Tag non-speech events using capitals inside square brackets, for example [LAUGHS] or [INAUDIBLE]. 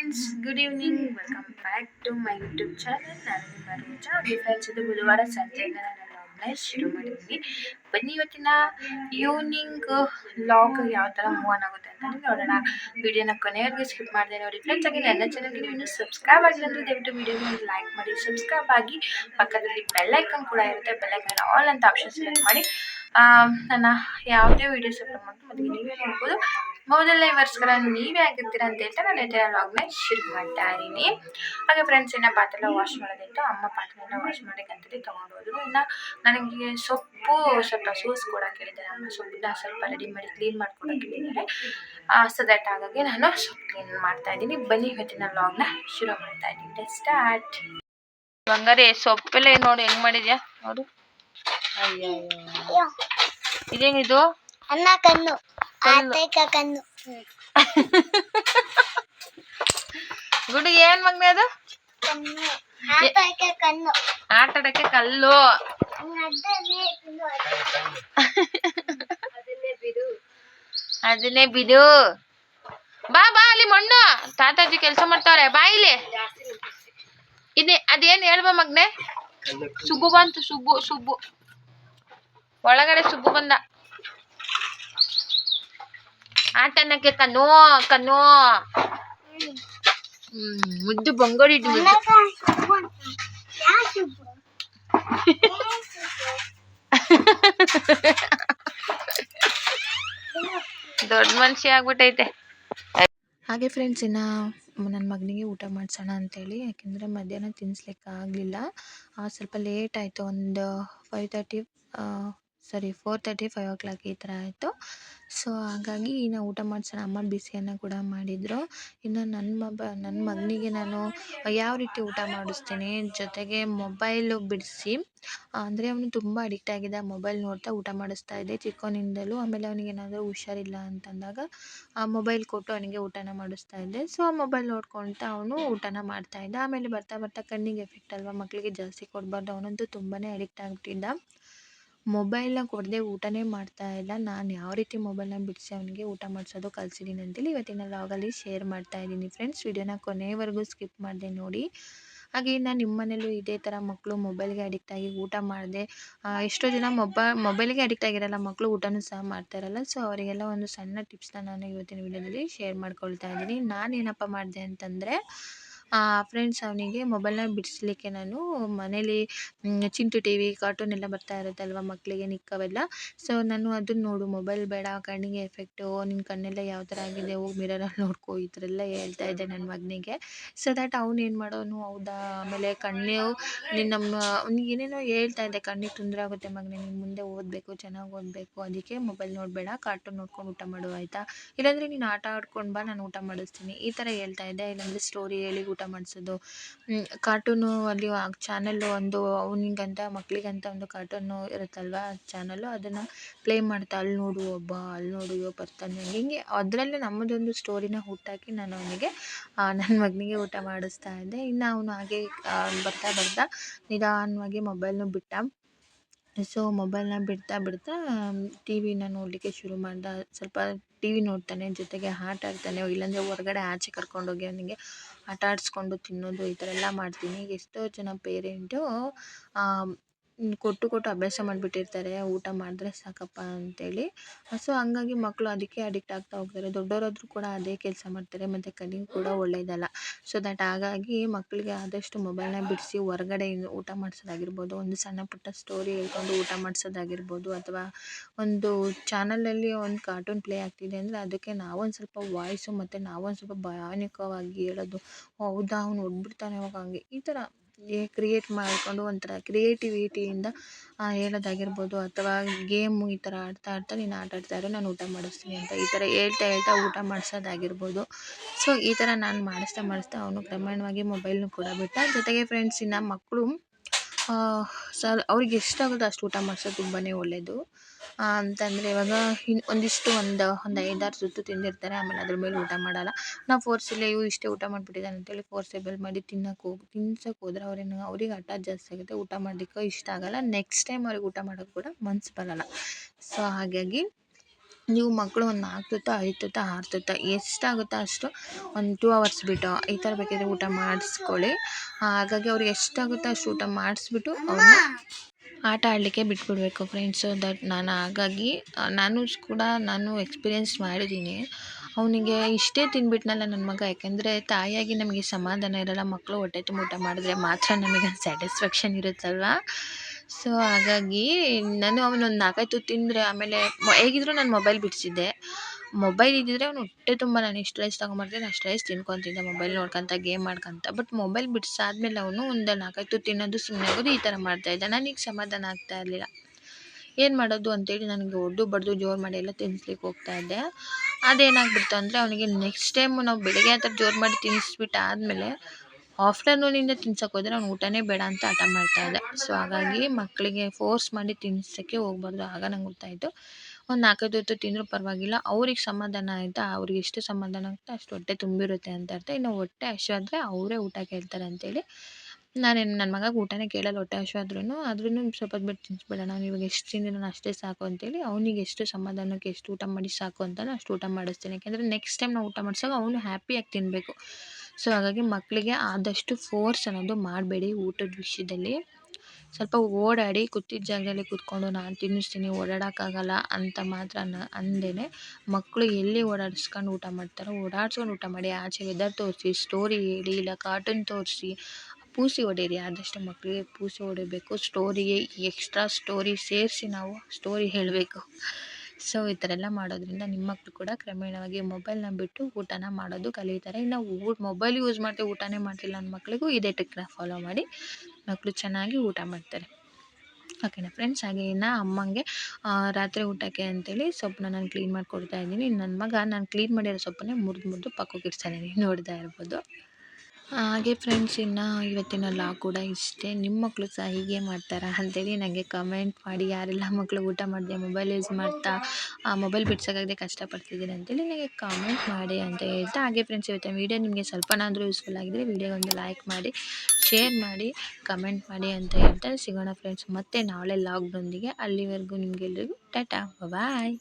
Friends good evening welcome back to my YouTube channel ನಾನು ನಿಮ್ಮ friends ಇದು ಬುಧವಾರ ಸಂಜೆಯಿಂದ ನಾನು ಶುರು ಮಾಡಿದ್ದೀನಿ. ಬನ್ನಿ ಇವತ್ತಿನ ಈವ್ನಿಂಗ್ ಲಾಗ್ ಯಾವ ಥರ ಮೂವ್ ಆನ್ ಆಗುತ್ತೆ ಅಂತ ನೋಡೋಣ. ವಿಡಿಯೋನ ಕೊನೆಯವರೆಗೆ ಸ್ಕಿಪ್ ಮಾಡಿದೆ ನೋಡಿ. ಫ್ರೆಂಡ್ಸ್ ಹಾಗೆ ನನ್ನ ಚಾನಲ್ಗೆ ನೀವು ಇನ್ನೂ ಸಬ್ಸ್ಕ್ರೈಬ್ ಆಗಿಲ್ಲ ಅಂದರೆ ದಯವಿಟ್ಟು ವಿಡಿಯೋನ ಲೈಕ್ ಮಾಡಿ ಸಬ್ಸ್ಕ್ರೈಬ್ ಆಗಿ ಪಕ್ಕದಲ್ಲಿ ಬೆಲ್ ಐಕನ್ ಕೂಡ ಇರುತ್ತೆ. ಬೆಲ್ ಐಕನ್ ಆಲ್ ಅಂತ ಆಪ್ಷನ್ ಸೆಲೆಕ್ಟ್ ಮಾಡಿ. ನನ್ನ ಯಾವುದೇ ವಿಡಿಯೋ ಅಪ್ಲೋಡ್ ಮಾಡ್ತೀನಿ ಮತ್ತೆ ನೀವೇ ನೋಡ್ಬೋದು. ಮೊದಲನೇ ವರ್ಷಗಳ ನೀವೇ ಆಗಿರ್ತೀರ ಅಂತ ಹೇಳ್ತಾ ನಾನು ಇದರ ವ್ಲಾಗ್ನ ಶುರು ಮಾಡ್ತಾ ಇದ್ದೀನಿ. ಹಾಗೆ ಫ್ರೆಂಡ್ಸ್ ಇನ್ನು ಪಾತ್ರೆಲ್ಲ ವಾಶ್ ಮಾಡೋದಿತ್ತು ಅಮ್ಮ ಪಾತ್ರೆನ ವಾಶ್ ಮಾಡೋಕ್ಕಂತೇಳಿ ತೊಗೊಂಡು ಹೋದ್ರು ಇನ್ನು ನನಗೆ ಸೊಪ್ಪು ಸ್ವಲ್ಪ ಸೂಸ್ ಕೂಡ ಕೇಳಿದ್ದಾರೆ ಅಮ್ಮ ಸೊಪ್ಪನ್ನ ಸ್ವಲ್ಪ ರೆಡಿ ಮಾಡಿ ಕ್ಲೀನ್ ಮಾಡ್ಕೊಡೋಕೆ ಕೇಳಿದ್ದಾರೆ ಸೊ ದಟ್ ಹಾಗಾಗಿ ನಾನು ಸೊಪ್ಪು ಕ್ಲೀನ್ ಮಾಡ್ತಾ ಇದ್ದೀನಿ. ಬನ್ನಿ ಇವತ್ತಿನ ವ್ಲಾಗ್ನ ಶುರು ಮಾಡ್ತಾ ಇದ್ದೀನಿ. ಸ್ಟಾರ್ಟ್ ಬಂಗಾರಿ ಸೊಪ್ಪೆಲ್ಲ ನೋಡಿ ಹೆಂಗೆ ಮಾಡಿದ್ಯಾ? ನೋಡು. ಇದೇನಿದು? ಅನ್ನ ಕಣ್ಣು ಕಣ್ಣು. ಗುಡಿ ಏನ್ ಮಗ್ನೆ ಅದು? ಕಣ್ಣು. ಆತೈಕ ಕಣ್ಣು. ಆಟ ಆಡಕ್ಕೆ ಕಲ್ಲು. ಅದನ್ನೇ ತಿನ್ನು. ಬಿಡು. ಅದನ್ನೇ ಬಿಡು. ಬಾ ಬಾ ಅಲ್ಲಿ ಮಣ್ಣು. ತಾತಾಜಿ ಕೆಲಸ ಮಾಡ್ತಾವ್ರೆ. ಬಾ ಇಲ್ಲಿ. ಇದೇ ಅದೇನ್ ಹೇಳ್ಬಾ ಮಗ್ನೆ? ಸುಬ್ಬು ಬಂತು ಸುಬ್ಬು ಸುಬ್ಬು. ಒಳಗಡೆ ಸುಬ್ಬು ಬಂದ. ಆಟ ಅನ್ನಕ್ಕೆ ಕಣ್ಣು ಕಣ್ಣು. ಹ್ಮ್ ಮುದ್ದು ಸುಬ್ಬು? [LAUGHS] ದೊಡ್ಡ ಮನುಷ್ಯ ಆಗ್ಬಿಟ್ಟೈತೆ. ಹಾಗೆ ಫ್ರೆಂಡ್ಸ್ ಇನ್ನ ನನ್ನ ಮಗನಿಗೆ ಊಟ ಮಾಡಿಸೋಣ ಅಂತೇಳಿ ಯಾಕೆಂದರೆ ಮಧ್ಯಾಹ್ನ ತಿನ್ನಿಸ್ಲಿಕ್ಕೆ ಆಗಲಿಲ್ಲ. ಸ್ವಲ್ಪ ಲೇಟ್ ಆಯಿತು ಒಂದು five thirty sorry four thirty five o'clock ಈ ಥರ ಆಯಿತು. ಸೊ ಹಾಗಾಗಿ ಇನ್ನು ಊಟ ಮಾಡಿಸೋಣ. ಅಮ್ಮ ಬಿಸಿಯನ್ನು ಕೂಡ ಮಾಡಿದರು. ಇನ್ನು ನನ್ನ ಮಬ ನನ್ನ ಮಗನಿಗೆ ನಾನು ಯಾವ ರೀತಿ ಊಟ ಮಾಡಿಸ್ತೀನಿ ಜೊತೆಗೆ ಮೊಬೈಲು ಬಿಡಿಸಿ. ಅಂದರೆ ಅವನು ತುಂಬ ಅಡಿಕ್ಟ್ ಆಗಿದ್ದ ಮೊಬೈಲ್ ನೋಡ್ತಾ ಊಟ ಮಾಡಿಸ್ತಾ ಇದ್ದೆ ಚಿಕ್ಕವನಿಂದಲೂ. ಆಮೇಲೆ ಅವನಿಗೆ ಏನಾದರೂ ಹುಷಾರಿಲ್ಲ ಅಂತಂದಾಗ ಆ ಮೊಬೈಲ್ ಕೊಟ್ಟು ಅವನಿಗೆ ಊಟನ ಮಾಡಿಸ್ತಾ ಇದ್ದೆ. ಸೊ ಆ ಮೊಬೈಲ್ ನೋಡ್ಕೊಳ್ತಾ ಅವನು ಊಟನ ಮಾಡ್ತಾ ಇದ್ದ. ಆಮೇಲೆ ಬರ್ತಾ ಬರ್ತಾ ಕಣ್ಣಿಗೆ ಎಫೆಕ್ಟ್ ಅಲ್ವಾ? ಮಕ್ಕಳಿಗೆ ಜಾಸ್ತಿ ಕೊಡಬಾರ್ದು. ಅವನಂತೂ ತುಂಬಾ ಅಡಿಕ್ಟ್ ಆಗ್ಬಿಟ್ಟಿದ್ದ ಮೊಬೈಲ್ನ ಕೊಡದೆ ಊಟನೇ ಮಾಡ್ತಾ ಇಲ್ಲ. ನಾನು ಯಾವ ರೀತಿ ಮೊಬೈಲ್ನ ಬಿಡಿಸಿ ಅವನಿಗೆ ಊಟ ಮಾಡಿಸೋದು ಕಲಿಸಿದ್ದೀನಿ ಅಂತೇಳಿ ಇವತ್ತಿನ ಲಾಗಲ್ಲಿ ಶೇರ್ ಮಾಡ್ತಾ ಇದ್ದೀನಿ ಫ್ರೆಂಡ್ಸ್ ವಿಡಿಯೋನ ಕೊನೆವರೆಗೂ ಸ್ಕಿಪ್ ಮಾಡಿದೆ ನೋಡಿ. ಹಾಗೆ ನಾನು ನಿಮ್ಮ ಮನೇಲೂ ಇದೇ ಥರ ಮಕ್ಕಳು ಮೊಬೈಲ್ಗೆ ಅಡಿಕ್ಟ್ ಆಗಿ ಊಟ ಮಾಡದೆ. ಎಷ್ಟೋ ಜನ ಮೊಬ ಮೊಬೈಲಿಗೆ ಅಡಿಕ್ಟ್ ಆಗಿರಲ್ಲ ಮಕ್ಕಳು ಊಟನೂ ಸಹ ಮಾಡ್ತಾ ಇರಲ್ಲ. ಸೊ ಅವರಿಗೆಲ್ಲ ಒಂದು ಸಣ್ಣ ಟಿಪ್ಸ್ನ ನಾನು ಇವತ್ತಿನ ವಿಡಿಯೋದಲ್ಲಿ ಶೇರ್ ಮಾಡ್ಕೊಳ್ತಾ ಇದ್ದೀನಿ. ನಾನು ಏನಪ್ಪ ಮಾಡಿದೆ ಅಂತಂದರೆ ಫ್ರೆಂಡ್ಸ್ ಅವನಿಗೆ ಮೊಬೈಲ್ನ ಬಿಡಿಸ್ಲಿಕ್ಕೆ ನಾನು ಮನೇಲಿ ಚಿಂಟು ಟಿ ವಿ ಕಾರ್ಟೂನ್ ಎಲ್ಲ ಬರ್ತಾ ಇರುತ್ತಲ್ವ ಮಕ್ಕಳಿಗೆ ನಿಕ್ಕವೆಲ್ಲ. ಸೊ ನಾನು ಅದನ್ನ ನೋಡು. ಮೊಬೈಲ್ ಬೇಡ, ಕಣ್ಣಿಗೆ ಎಫೆಕ್ಟು ನಿನ್ನ ಕಣ್ಣೆಲ್ಲ ಯಾವ ಥರ ಆಗಿದೆ, ಹೋಗಿ ಮಿರರಲ್ಲಿ ನೋಡ್ಕೋ, ಈ ಥರ ಎಲ್ಲ ಹೇಳ್ತಾ ಇದ್ದೆ ನನ್ನ ಮಗನಿಗೆ. ಸೊ ದ್ಯಾಟ್ ಅವ್ನು ಏನು ಮಾಡೋನು? ಹೌದಾ? ಆಮೇಲೆ ಕಣ್ಣು, ನಿನ್ನ ನಮ್ಮ ಅವ್ನಿಗೆ ಏನೇನೋ ಹೇಳ್ತಾ ಇದ್ದೆ. ಕಣ್ಣಿಗೆ ತೊಂದರೆ ಆಗುತ್ತೆ ಮಗನೇ, ನೀನು ಮುಂದೆ ಓದಬೇಕು, ಚೆನ್ನಾಗಿ ಓದಬೇಕು. ಅದಕ್ಕೆ ಮೊಬೈಲ್ ನೋಡಬೇಡ ಕಾರ್ಟೂನ್ ನೋಡ್ಕೊಂಡು ಊಟ ಮಾಡು, ಆಯಿತಾ? ಇಲ್ಲಾಂದರೆ ನೀನು ಆಟ ಆಡ್ಕೊಂಡು ಬಾ, ನಾನು ಊಟ ಮಾಡಿಸ್ತೀನಿ. ಈ ಥರ ಹೇಳ್ತಾ ಇದ್ದೆ. ಇಲ್ಲಾಂದರೆ ಸ್ಟೋರಿ ಹೇಳಿ ಊಟ ಮಾಡಿಸೋದು. ಕಾರ್ಟೂನು ಅಲ್ಲಿ ಚಾನಲ್ಲು ಒಂದು ಅವನಿಗಂತ ಮಕ್ಕಳಿಗಂತ ಒಂದು ಕಾರ್ಟೂನು ಇರುತ್ತಲ್ವ ಚಾನಲ್ಲು ಅದನ್ನು ಪ್ಲೇ ಮಾಡ್ತಾ ಅಲ್ಲಿ ನೋಡು ಒಬ್ಬ ಅಲ್ಲಿ ನೋಡು ಇವ ಬರ್ತಾನೆ ಹಿಂಗೆ ಅದರಲ್ಲೇ ನಮ್ಮದೊಂದು ಸ್ಟೋರಿನ ಹುಟ್ಟಾಕಿ ನಾನು ಅವನಿಗೆ ನನ್ನ ಮಗನಿಗೆ ಊಟ ಮಾಡಿಸ್ತಾ ಇದ್ದೆ. ಇನ್ನು ಅವನು ಹಾಗೆ ಆ, ಬರ್ತಾ ಬರ್ತಾ ನಿಧಾನವಾಗಿ ಮೊಬೈಲ್ನು ಬಿಟ್ಟ. ಸೊ ಮೊಬೈಲ್ನ ಬಿಡ್ತಾ ಬಿಡ್ತಾ ಟಿ ವಿನ ನೋಡಲಿಕ್ಕೆ ಶುರು ಮಾಡಿದ. ಸ್ವಲ್ಪ ಟಿ ವಿ ನೋಡ್ತಾನೆ, ಜೊತೆಗೆ ಆಟ ಆಡ್ತಾನೆ, ಇಲ್ಲಾಂದರೆ ಹೊರಗಡೆ ಆಚೆ ಕರ್ಕೊಂಡೋಗಿ ಅವನಿಗೆ ಆಟ ಆಡಿಸ್ಕೊಂಡು ತಿನ್ನೋದು ಈ ಥರ ಎಲ್ಲ ಮಾಡ್ತೀನಿ. ಎಷ್ಟೋ ಜನ ಪೇರೆಂಟು ಕೊಟ್ಟು ಕೊಟ್ಟು ಅಭ್ಯಾಸ ಮಾಡಿಬಿಟ್ಟಿರ್ತಾರೆ, ಊಟ ಮಾಡಿದ್ರೆ ಸಾಕಪ್ಪ ಅಂತೇಳಿ. ಸೊ ಹಂಗಾಗಿ ಮಕ್ಕಳು ಅದಕ್ಕೆ ಅಡಿಕ್ಟ್ ಆಗ್ತಾ ಹೋಗ್ತಾರೆ. ದೊಡ್ಡವರಾದ್ರೂ ಕೂಡ ಅದೇ ಕೆಲಸ ಮಾಡ್ತಾರೆ, ಮತ್ತು ಕಣ್ಣಿಗೆ ಕೂಡ ಒಳ್ಳೆಯದಲ್ಲ ಸೊ ದಟ್ ಹಾಗಾಗಿ ಮಕ್ಕಳಿಗೆ ಆದಷ್ಟು ಮೊಬೈಲ್ನ ಬಿಡಿಸಿ, ಹೊರಗಡೆ ಊಟ ಮಾಡಿಸೋದಾಗಿರ್ಬೋದು, ಒಂದು ಸಣ್ಣ ಪುಟ್ಟ ಸ್ಟೋರಿ ಹೇಳ್ಕೊಂಡು ಊಟ ಮಾಡಿಸೋದಾಗಿರ್ಬೋದು, ಅಥವಾ ಒಂದು ಚಾನಲಲ್ಲಿ ಒಂದು ಕಾರ್ಟೂನ್ ಪ್ಲೇ ಆಗ್ತಿದೆ ಅಂದರೆ ಅದಕ್ಕೆ ನಾವೊಂದು ಸ್ವಲ್ಪ ವಾಯ್ಸು ಮತ್ತು ನಾವೊಂದು ಸ್ವಲ್ಪ ಭಯಾನಕವಾಗಿ ಹೇಳೋದು ಹೌದಾ? ಅವ್ನು ಹೊಡ್ಬಿಡ್ತಾನೆ ಅವಾಗ ಹಂಗೆ. ಈ ಥರ ಕ್ರಿಯೇಟ್ ಮಾಡಿಕೊಂಡು ಒಂಥರ ಕ್ರಿಯೇಟಿವಿಟಿಯಿಂದ ಹೇಳೋದಾಗಿರ್ಬೋದು ಅಥವಾ ಗೇಮು ಈ ಥರ ಆಡ್ತಾ ಆಡ್ತಾ ನೀನು ಆಟ ಇರು ನಾನು ಊಟ ಮಾಡಿಸ್ತೀನಿ ಅಂತ ಈ ಥರ ಹೇಳ್ತಾ ಹೇಳ್ತಾ ಊಟ ಮಾಡಿಸೋದಾಗಿರ್ಬೋದು. ಸೊ ಈ ಥರ ನಾನು ಮಾಡಿಸ್ತಾ ಮಾಡಿಸ್ತಾ ಅವನು ಕ್ರಮೇಣವಾಗಿ ಮೊಬೈಲ್ನು ಕೂಡ ಬಿಟ್ಟ. ಜೊತೆಗೆ ಫ್ರೆಂಡ್ಸ್ ಇನ್ನು ಮಕ್ಕಳು ಸರ್, ಅವ್ರಿಗೆ ಎಷ್ಟಾಗುತ್ತೋ ಅಷ್ಟು ಊಟ ಮಾಡಿಸೋದು ತುಂಬಾ ಒಳ್ಳೆಯದು ಅಂತಂದರೆ ಇವಾಗ ಇನ್ನು ಒಂದಿಷ್ಟು ಒಂದು ಒಂದು ಐದಾರು ಸುತ್ತು ತಿಂದಿರ್ತಾರೆ, ಆಮೇಲೆ ಅದ್ರ ಮೇಲೆ ಊಟ ಮಾಡಲ್ಲ. ನಾವು ಫೋರ್ಸಲ್ಲಿ ಅಯ್ಯೋ ಇಷ್ಟೇ ಊಟ ಮಾಡಿಬಿಟ್ಟಿದ್ದಾನೆ ಅಂತೇಳಿ ಫೋರ್ಸೇಬಲ್ ಮಾಡಿ ತಿನ್ನಕ್ಕೆ ಹೋಗಿ ತಿನ್ಸಕ್ಕೆ ಹೋದ್ರೆ ಅವ್ರೇನು ಅವ್ರಿಗೆ ಹಠ ಜಾಸ್ತಿ ಆಗುತ್ತೆ. ಊಟ ಮಾಡಲಿಕ್ಕೆ ಇಷ್ಟ ಆಗಲ್ಲ. ನೆಕ್ಸ್ಟ್ ಟೈಮ್ ಅವ್ರಿಗೆ ಊಟ ಮಾಡೋಕ್ಕೆ ಕೂಡ ಮನ್ಸು ಬರಲ್ಲ. ಸೊ ಹಾಗಾಗಿ ನೀವು ಮಕ್ಕಳು ಒಂದು ನಾಲ್ಕು ತುತ್ತ, ಐದು ತುತ್ತ, ಆರು ತುತ್ತ ಎಷ್ಟಾಗುತ್ತೋ ಅಷ್ಟು ಒಂದು ಟೂ ಅವರ್ಸ್ ಬಿಟ್ಟು ಈ ಥರ ಬೇಕಿದ್ರೆ ಊಟ ಮಾಡಿಸ್ಕೊಳ್ಳಿ. ಹಾಗಾಗಿ ಅವ್ರಿಗೆ ಎಷ್ಟಾಗುತ್ತೋ ಅಷ್ಟು ಊಟ ಮಾಡಿಸ್ಬಿಟ್ಟು ಅವ್ರನ್ನ ಆಟ ಆಡಲಿಕ್ಕೆ ಬಿಟ್ಬಿಡಬೇಕು ಫ್ರೆಂಡ್ಸು ದಟ್ ನಾನು ಹಾಗಾಗಿ ನಾನು ಕೂಡ ನಾನು ಎಕ್ಸ್ಪೀರಿಯೆನ್ಸ್ ಮಾಡಿದ್ದೀನಿ ಅವನಿಗೆ ಇಷ್ಟೇ ತಿಂದ್ಬಿಟ್ನಲ್ಲ ನನ್ನ ಮಗ, ಯಾಕೆಂದರೆ ತಾಯಿಯಾಗಿ ನಮಗೆ ಸಮಾಧಾನ ಇರಲ್ಲ ಮಕ್ಕಳು ಹೊಟ್ಟೆ ತುಂಬ ಊಟ ಮಾಡಿದ್ರೆ ಮಾತ್ರ ನಮಗೆ ಸ್ಯಾಟಿಸ್ಫ್ಯಾಕ್ಷನ್ [LAUGHS] ಇರುತ್ತಲ್ವ? ಸೊ ಹಾಗಾಗಿ ನಾನು ಅವನೊಂದು ನಾಲ್ಕೈದು ತಿಂದರೆ ಆಮೇಲೆ ಹೇಗಿದ್ರು ನಾನು ಮೊಬೈಲ್ ಬಿಡಿಸಿದ್ದೆ. ಮೊಬೈಲ್ ಇದ್ದಿದ್ರೆ ಅವ್ನು ಹೊಟ್ಟೆ ತುಂಬ ನಾನು ಎಷ್ಟು ರೈಸ್ ತಗೊಂಬರ್ತೀನಿ, ಅಷ್ಟು ರೈಸ್ ತಿನ್ಕೊತಿದ್ದ ಮೊಬೈಲ್ ನೋಡ್ಕೊಂತ ಗೇಮ್ ಆಡ್ಕೊಂತ. ಬಟ್ ಮೊಬೈಲ್ ಬಿಡ್ಸಾದ್ಮೇಲೆ ಅವನು ಒಂದು ನಾಲ್ಕೈದು ತುತ್ತು ತಿನ್ನೋದು ಸುಮ್ಮನೆ ಆಗೋದು ಈ ಥರ ಮಾಡ್ತಾಯಿದ್ದ ನನಗೆ ಸಮಾಧಾನ ಆಗ್ತಾ ಇರಲಿಲ್ಲ. ಏನು ಮಾಡೋದು ಅಂತೇಳಿ ನನಗೆ ಹೊಡ್ದು ಬಡ್ದು ಜೋರು ಮಾಡಿ ಎಲ್ಲ ತಿನ್ನಿಸ್ಲಿಕ್ಕೆ ಹೋಗ್ತಾ ಇದ್ದೆ. ಅದೇನಾಗ್ಬಿಡ್ತು ಅಂದರೆ ಅವನಿಗೆ ನೆಕ್ಸ್ಟ್ ಟೈಮು ನಾವು ಬೆಳಗ್ಗೆ ಆ ಥರ ಜೋರು ಮಾಡಿ ತಿನ್ನಿಸ್ಬಿಟ್ಟು ಆದಮೇಲೆ ಆಫ್ಟರ್ನೂನಿಂದ ತಿನ್ಸಕ್ಕೆ ಹೋದರೆ ಅವ್ನು ಊಟನೇ ಬೇಡ ಅಂತ ಹಠ ಮಾಡ್ತಾ ಇದ್ದ. ಸೊ ಹಾಗಾಗಿ ಮಕ್ಕಳಿಗೆ ಫೋರ್ಸ್ ಮಾಡಿ ತಿನ್ನಿಸೋಕ್ಕೆ ಹೋಗ್ಬಾರ್ದು. ಆಗ ನಂಗೆ ಗೊತ್ತಾಯಿತು. ಒಂದು ನಾಲ್ಕೈದು ಹೊತ್ತು ತಿಂದರೂ ಪರವಾಗಿಲ್ಲ. ಅವ್ರಿಗೆ ಸಮಾಧಾನ ಆಯಿತಾ? ಅವ್ರಿಗೆ ಎಷ್ಟು ಸಮಾಧಾನ ಆಗುತ್ತೆ? ಅಷ್ಟು ಹೊಟ್ಟೆ ತುಂಬಿರುತ್ತೆ ಅಂತ ಅರ್ಥ. ಇನ್ನು ಹೊಟ್ಟೆ ಹಸಿವಾದ್ರೆ ಅವರೇ ಊಟ ಕೇಳ್ತಾರೆ ಅಂತೇಳಿ. ನಾನೇನು ನನ್ನ ಮಗ ಊಟನೇ ಕೇಳಲ್ಲ. ಹೊಟ್ಟೆ ಹಸಿವಾದ್ರೂ ಆದ್ರೂ ಸ್ವಲ್ಪ ಹೊತ್ತು ಬಿಟ್ಟು ತಿನ್ನಿಸ್ಬಿಡೋಣ ನಾನು ಇವಾಗ ಎಷ್ಟು ತಿಂದಿನ ಅಷ್ಟೇ ಸಾಕು ಅಂತೇಳಿ ಅವನಿಗೆ ಎಷ್ಟು ಸಮಾಧಾನಕ್ಕೆ ಎಷ್ಟು ಊಟ ಮಾಡಿ ಸಾಕು ಅಂತಾನೋ ಅಷ್ಟು ಊಟ ಮಾಡಿಸ್ತೀನಿ. ಯಾಕೆಂದರೆ ನೆಕ್ಸ್ಟ್ ಟೈಮ್ ನಾವು ಊಟ ಮಾಡಿಸಾಗ ಅವನು ಹ್ಯಾಪಿಯಾಗಿ ತಿನ್ನಬೇಕು ಸೊ ಹಾಗಾಗಿ ಮಕ್ಕಳಿಗೆ ಆದಷ್ಟು ಫೋರ್ಸ್ ಅನ್ನೋದು ಮಾಡಬೇಡಿ ಊಟದ ವಿಷಯದಲ್ಲಿ. ಸ್ವಲ್ಪ ಓಡಾಡಿ ಕೂತಿದ್ದ ಜಾಗದಲ್ಲಿ ಕೂತ್ಕೊಂಡು ನಾನು ತಿನ್ನಿಸ್ತೀನಿ, ಓಡಾಡೋಕ್ಕಾಗಲ್ಲ ಅಂತ ಮಾತ್ರ ಅಂದೇನೆ. ಮಕ್ಕಳು ಎಲ್ಲಿ ಓಡಾಡಿಸ್ಕೊಂಡು ಊಟ ಮಾಡ್ತಾರೋ ಓಡಾಡ್ಸ್ಕೊಂಡು ಊಟ ಮಾಡಿ ಆಚೆ ವೆದರ್ ತೋರಿಸಿ ಸ್ಟೋರಿ ಹೇಳಿ ಇಲ್ಲ ಕಾರ್ಟೂನ್ ತೋರಿಸಿ, ಪೂಸಿ ಹೊಡೀರಿ ಆದಷ್ಟು ಮಕ್ಕಳಿಗೆ ಪೂಸಿ ಹೊಡಿಬೇಕು. ಸ್ಟೋರಿಗೆ ಎಕ್ಸ್ಟ್ರಾ ಸ್ಟೋರಿ ಸೇರಿಸಿ ನಾವು ಸ್ಟೋರಿ ಹೇಳಬೇಕು. ಸೊ ಈ ಥರ ಎಲ್ಲ ಮಾಡೋದ್ರಿಂದ ನಿಮ್ಮ ಮಕ್ಕಳು ಕೂಡ ಕ್ರಮೇಣವಾಗಿ ಮೊಬೈಲ್ನ ಬಿಟ್ಟು ಊಟನ ಮಾಡೋದು ಕಲಿತಾರೆ. ಇನ್ನು ಮೊಬೈಲ್ ಯೂಸ್ ಮಾಡ್ತೀವಿ ಊಟನೇ ಮಾಡ್ತಿಲ್ಲ ನನ್ನ ಮಕ್ಕಳಿಗೂ ಇದೇ ಟ್ರಿಕ್ನ ಫಾಲೋ ಮಾಡಿ ಮಕ್ಕಳು ಚೆನ್ನಾಗಿ ಊಟ ಮಾಡ್ತಾರೆ. ಓಕೆನಾ ಫ್ರೆಂಡ್ಸ್? ಹಾಗೆ ಇನ್ನು ಅಮ್ಮಂಗೆ ರಾತ್ರಿ ಊಟಕ್ಕೆ ಅಂತೇಳಿ ಸೊಪ್ಪನ್ನ ನಾನು ಕ್ಲೀನ್ ಮಾಡಿಕೊಡ್ತಾ ಇದ್ದೀನಿ. ನನ್ನ ಮಗ ನಾನು ಕ್ಲೀನ್ ಮಾಡಿರೋ ಸೊಪ್ಪನ್ನೇ ಮುರಿದು ಮುರಿದು ಪಕ್ಕಕ್ಕೆ ಇಡ್ತಾನೆ ನೋಡ್ತಾ ಇರ್ಬೋದು. ಹಾಗೆ ಫ್ರೆಂಡ್ಸ್ ಇನ್ನು ಇವತ್ತಿನ ಲಾಗ್ ಕೂಡ ಇಷ್ಟೇ. ನಿಮ್ಮ ಮಕ್ಕಳು ಸಹ ಹೀಗೆ ಮಾಡ್ತಾರಾ ಅಂತೇಳಿ ನನಗೆ ಕಮೆಂಟ್ ಮಾಡಿ, ಯಾರೆಲ್ಲ ಮಕ್ಕಳು ಊಟ ಮಾಡಿದೆ ಮೊಬೈಲ್ ಯೂಸ್ ಮಾಡ್ತಾ, ಆ ಮೊಬೈಲ್ ಬಿಡ್ಸೋಕ್ಕಾಗದೆ ಕಷ್ಟಪಡ್ತಿದ್ದೀನಿ ಅಂತೇಳಿ ನನಗೆ ಕಾಮೆಂಟ್ ಮಾಡಿ ಅಂತ ಹೇಳ್ತಾ. ಹಾಗೆ ಫ್ರೆಂಡ್ಸ್ ಇವತ್ತಿನ ವೀಡಿಯೋ ನಿಮಗೆ ಸ್ವಲ್ಪನಾದರೂ ಯೂಸ್ಫುಲ್ ಆಗಿದ್ದರೆ ವೀಡಿಯೋ ಒಂದು ಲೈಕ್ ಮಾಡಿ ಶೇರ್ ಮಾಡಿ ಕಮೆಂಟ್ ಮಾಡಿ ಅಂತ ಹೇಳ್ತಾ ಸಿಗೋಣ ಫ್ರೆಂಡ್ಸ್ ಮತ್ತೆ ನಾಳೆ ಲಾಗ್ನೊಂದಿಗೆ ಅಲ್ಲಿವರೆಗೂ ನಿಮಗೆಲ್ರಿಗೂ ಟಾಟಾ ಬಾಯ್